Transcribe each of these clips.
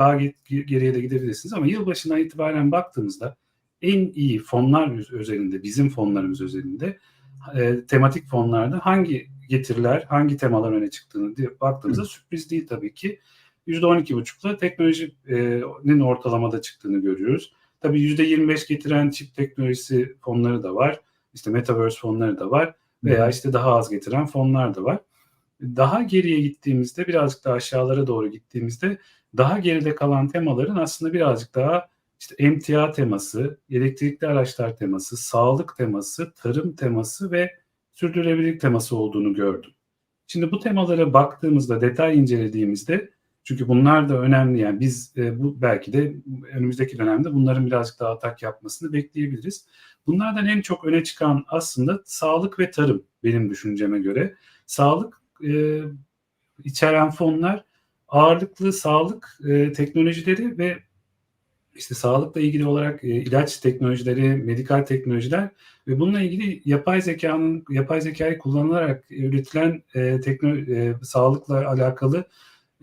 daha ge- geriye de gidebilirsiniz ama yılbaşından itibaren baktığımızda en iyi fonlar üzerinde, bizim fonlarımız üzerinde e, tematik fonlarda hangi getiriler, hangi temalar öne çıktığını diye baktığımızda sürpriz değil tabii ki. %12,5'la teknolojinin ortalamada çıktığını görüyoruz. Tabii %25 getiren çip teknolojisi fonları da var. İşte Metaverse fonları da var. Veya işte daha az getiren fonlar da var. Daha geriye gittiğimizde birazcık daha aşağılara doğru gittiğimizde daha geride kalan temaların aslında birazcık daha işte emtia teması, elektrikli araçlar teması, sağlık teması, tarım teması ve sürdürülebilirlik teması olduğunu gördüm. Şimdi bu temalara baktığımızda, detay incelediğimizde çünkü bunlar da önemli yani biz e, bu belki de önümüzdeki dönemde bunların birazcık daha atak yapmasını bekleyebiliriz. Bunlardan en çok öne çıkan aslında sağlık ve tarım benim düşünceme göre. Sağlık e, içeren fonlar ağırlıklı sağlık e, teknolojileri ve işte sağlıkla ilgili olarak e, ilaç teknolojileri, medikal teknolojiler ve bununla ilgili yapay zekanın yapay zekayı kullanılarak üretilen e, tekno, e, sağlıkla alakalı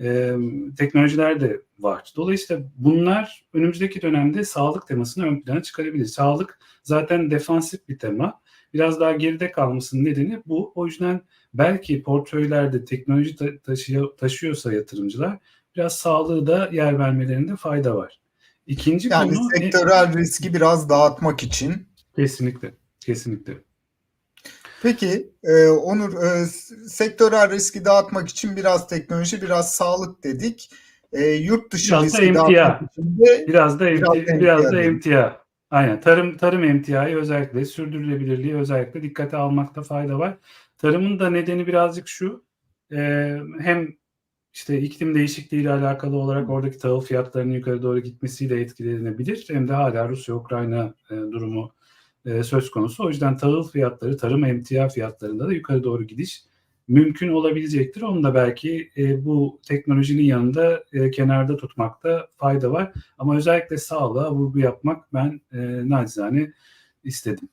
e, teknolojiler de var. Dolayısıyla bunlar önümüzdeki dönemde sağlık temasını ön plana çıkarabilir. Sağlık zaten defansif bir tema. Biraz daha geride kalmasının nedeni bu. O yüzden belki portföylerde teknoloji ta- taşıyor, taşıyorsa yatırımcılar biraz sağlığı da yer vermelerinde fayda var. İkinci Yani konu sektörel riski biraz dağıtmak için. kesinlikle kesinlikle. Peki e, Onur e, sektörel riski dağıtmak için biraz teknoloji biraz sağlık dedik. E, yurt dışı Biraz da riski emtia. dağıtmak için de Biraz da Biraz emtia, da biraz emtia da diyelim. emtia. Aynen. Tarım tarım emtiayı özellikle sürdürülebilirliği özellikle dikkate almakta fayda var. Tarımın da nedeni birazcık şu. e, hem işte iklim değişikliği ile alakalı olarak oradaki tahıl fiyatlarının yukarı doğru gitmesiyle etkilenebilir. Hem de hala Rusya-Ukrayna e, durumu e, söz konusu. O yüzden tahıl fiyatları, tarım emtia fiyatlarında da yukarı doğru gidiş mümkün olabilecektir. Onu da belki e, bu teknolojinin yanında e, kenarda tutmakta fayda var. Ama özellikle sağlığa vurgu yapmak ben e, nacizane istedim.